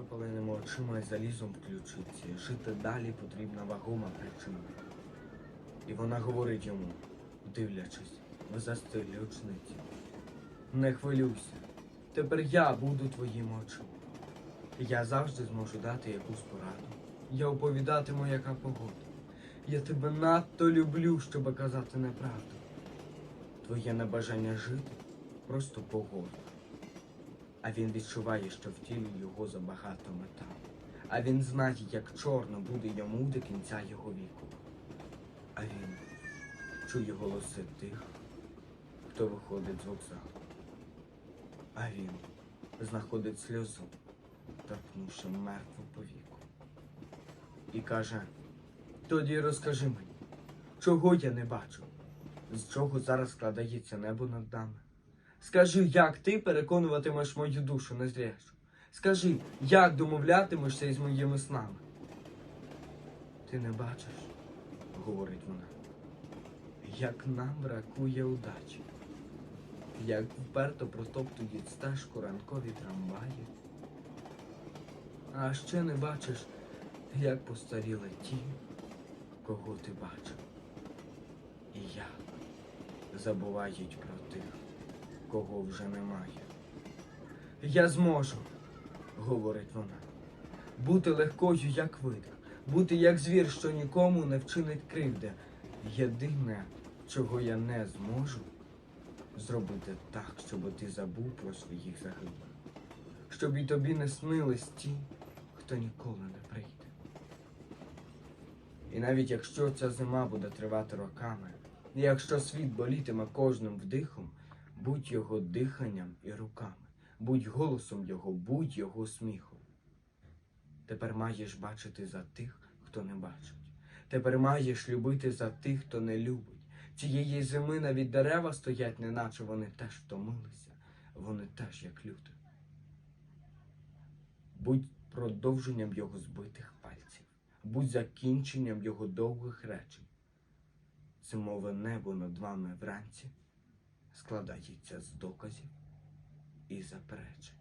запаленими очима і залізом в ключиці. Жити далі потрібна вагома причина. І вона говорить йому, дивлячись в застилі очниці. Не хвилюйся, тепер я буду твоїм очима. Я завжди зможу дати якусь пораду. Я оповідатиму, яка погода. Я тебе надто люблю, щоб казати неправду. Твоє небажання жити просто погода. А він відчуває, що в тілі його забагато металу. А він знає, як чорно буде йому до кінця його віку. А він чує голоси тих, хто виходить з вокзалу. А він знаходить сльозу, торкнувши мертву повіку. І каже: тоді розкажи мені, чого я не бачу, з чого зараз складається небо над нами. Скажи, як ти переконуватимеш мою душу незрячу? Скажи, як домовлятимешся із моїми снами? Ти не бачиш, говорить вона, як нам бракує удачі, як вперто протоптують стежку ранкові трамваї. А ще не бачиш, як постаріли ті, кого ти бачив. І як забувають про тих, кого вже немає. Я зможу, говорить вона, бути легкою, як видих, бути як звір, що нікому не вчинить кривди. Єдине, чого я не зможу, зробити так, щоб ти забув про своїх загиблих, щоб і тобі не снились ті, хто ніколи не прийде. І навіть якщо ця зима буде тривати роками, і якщо світ болітиме кожним вдихом, будь його диханням і руками, будь голосом його, будь його сміхом. Тепер маєш бачити за тих, хто не бачить. Тепер маєш любити за тих, хто не любить. Цієї зими навіть дерева стоять, неначе вони теж втомилися, вони теж як люди. Будь продовженням його збитих пальців, будь закінченням його довгих речень. Зимове небо над вами вранці складається з доказів і заперечень.